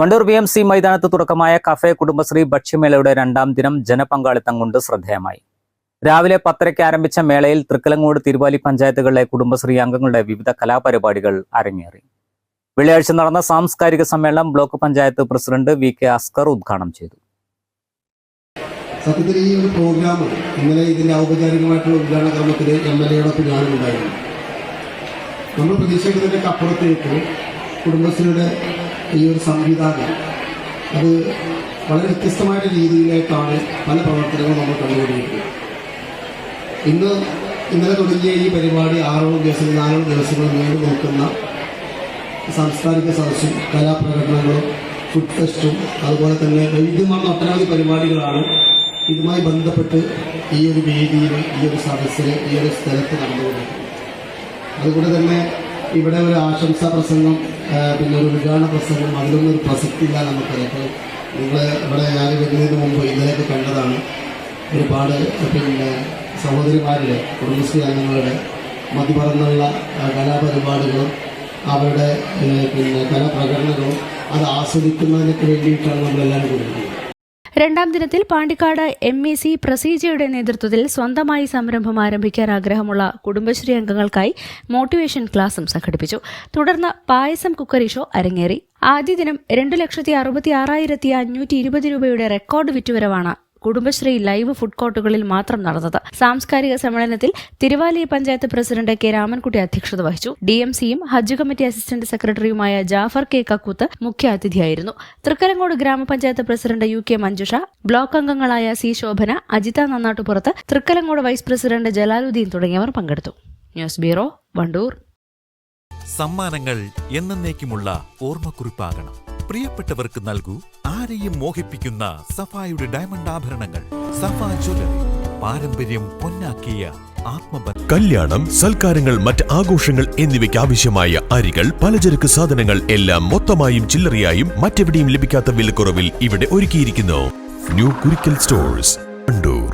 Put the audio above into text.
Wandoor B M C മൈതാനത്ത് തുടക്കമായ cafe Kudumbashree ഭക്ഷ്യമേളയുടെ രണ്ടാം ദിനം ജനപങ്കാളിത്തം കൊണ്ട് ശ്രദ്ധേയമായി. രാവിലെ പത്തരയ്ക്ക് ആരംഭിച്ച മേളയിൽ തൃക്കലങ്ങോട് തിരുവാലി പഞ്ചായത്തുകളിലെ കുടുംബശ്രീ അംഗങ്ങളുടെ വിവിധ കലാപരിപാടികൾ അരങ്ങേറി. വെള്ളിയാഴ്ച നടന്ന സാംസ്കാരിക സമ്മേളനം block panchayat president V K Askar ഉദ്ഘാടനം ചെയ്തു. സത്യത്തിൽ ഈ ഒരു പ്രോഗ്രാം ഇന്നലെ ഇതിന്റെ ഔപചാരികമായിട്ടുള്ള ഉദ്ഘാടന ക്രമത്തിൽ എം എൽ എയോടൊപ്പം ഞാനുണ്ടായിരുന്നു. നമ്മൾ പ്രതീക്ഷിക്കുന്നതിന്റെ അപ്പുറത്തേക്ക് കുടുംബശ്രീയുടെ ഈ ഒരു സംവിധാനം. അത് വളരെ വ്യത്യസ്തമായ രീതിയിലേക്കാണ് പല പ്രവർത്തനങ്ങളും നമ്മൾ കണ്ടുകൊണ്ടിരിക്കുന്നത്. ഇന്ന് ഇന്നലെ തുടങ്ങിയ ഈ പരിപാടി ആറോളം ദിവസം നാലോളം ദിവസങ്ങൾ നീണ്ടു നിൽക്കുന്ന സാംസ്കാരിക സദസ്സും കലാപ്രകടനങ്ങളും ഫുഡ് ഫെസ്റ്റും അതുപോലെ തന്നെ വൈവിധ്യമാർന്ന ഒട്ടനവധി പരിപാടികളാണ് ഇതുമായി ബന്ധപ്പെട്ട് ഈ ഒരു വേദിയിൽ ഈ ഒരു സദസ്സിൽ ഈ ഒരു സ്ഥലത്ത് നടന്നുകൊണ്ടിരിക്കുന്നത്. അതുകൊണ്ട് തന്നെ ഇവിടെ ഒരു ആശംസാ പ്രസംഗം പിന്നെ ഒരു ഉദ്ഘാടന പ്രസംഗം അതിലൊന്നും ഒരു പ്രസക്തിയില്ല നമുക്കറിയാം. അപ്പോൾ നിങ്ങൾ ഇവിടെ ഞാൻ വരുന്നതിന് മുമ്പ് ഇന്നലെയൊക്കെ കണ്ടതാണ്. ഒരുപാട് പിന്നെ സഹോദരിമാരുടെ കുടുംബശ്രീ അംഗങ്ങളുടെ മതിപറന്നുള്ള കലാപരിപാടുകളും കലാപരിപാടികളും അവരുടെ പിന്നെ കലാപ്രകടനങ്ങളും അത് ആസ്വദിക്കുന്നതിനൊക്കെ വേണ്ടിയിട്ടാണ് നമ്മളെല്ലാവരും കൊടുക്കുന്നത് രണ്ടാം ദിനത്തിൽ പാണ്ടിക്കാട് എം ഇ സി പ്രസീജയുടെ നേതൃത്വത്തിൽ സ്വന്തമായി സംരംഭം ആരംഭിക്കാൻ ആഗ്രഹമുള്ള കുടുംബശ്രീ അംഗങ്ങൾക്കായി മോട്ടിവേഷൻ ക്ലാസും സംഘടിപ്പിച്ചു. തുടർന്ന് പായസം കുക്കറി ഷോ അരങ്ങേറി. ആദ്യ ദിനം രണ്ടു ലക്ഷത്തി അറുപത്തി ആറായിരത്തി അഞ്ഞൂറ്റി ഇരുപത് രൂപയുടെ റെക്കോർഡ് വിറ്റുവരവാണ് കുടുംബശ്രീ ലൈവ് ഫുഡ് കോർട്ടുകളിൽ മാത്രം നടന്നത്. സാംസ്കാരിക സമ്മേളനത്തിൽ തിരുവാലി പഞ്ചായത്ത് പ്രസിഡന്റ് കെ രാമൻകുട്ടി അധ്യക്ഷത വഹിച്ചു. ഡി എം സിയും ഹജ്ജ് കമ്മിറ്റി അസിസ്റ്റന്റ് സെക്രട്ടറിയുമായ ജാഫർ കെ കക്കൂത്ത് മുഖ്യാതിഥിയായിരുന്നു. തൃക്കരങ്ങോട് ഗ്രാമപഞ്ചായത്ത് president U K Manjusha block അംഗങ്ങളായ സി ശോഭന അജിത നന്നാട്ടുപുറത്ത് തൃക്കരങ്ങോട് വൈസ് പ്രസിഡന്റ് ജലാലുദ്ദീൻ തുടങ്ങിയവർ പങ്കെടുത്തു. News bureau Wandoor. സമ്മാനങ്ങൾ എന്നേക്കുമുള്ള ഓർമ്മക്കുറിപ്പാകണം. പ്രിയപ്പെട്ടവർക്ക് നൽകൂ ആരെയും മോഹിപ്പിക്കുന്ന സഫായുടെ ഡയമണ്ട് ആഭരണങ്ങൾ. സഫ ജ്വല്ലറി പാരമ്പര്യം പൊന്നാക്കിയ കല്യാണം സൽക്കാരങ്ങൾ മറ്റ് ആഘോഷങ്ങൾ എന്നിവയ്ക്ക് ആവശ്യമായ അരികൾ പലചരക്ക് സാധനങ്ങൾ എല്ലാം മൊത്തമായും ചില്ലറയായും മറ്റെവിടെയും ലഭിക്കാത്ത വിലക്കുറവിൽ ഇവിടെ ഒരുക്കിയിരിക്കുന്നു. New Kurikkal stores Kandoor.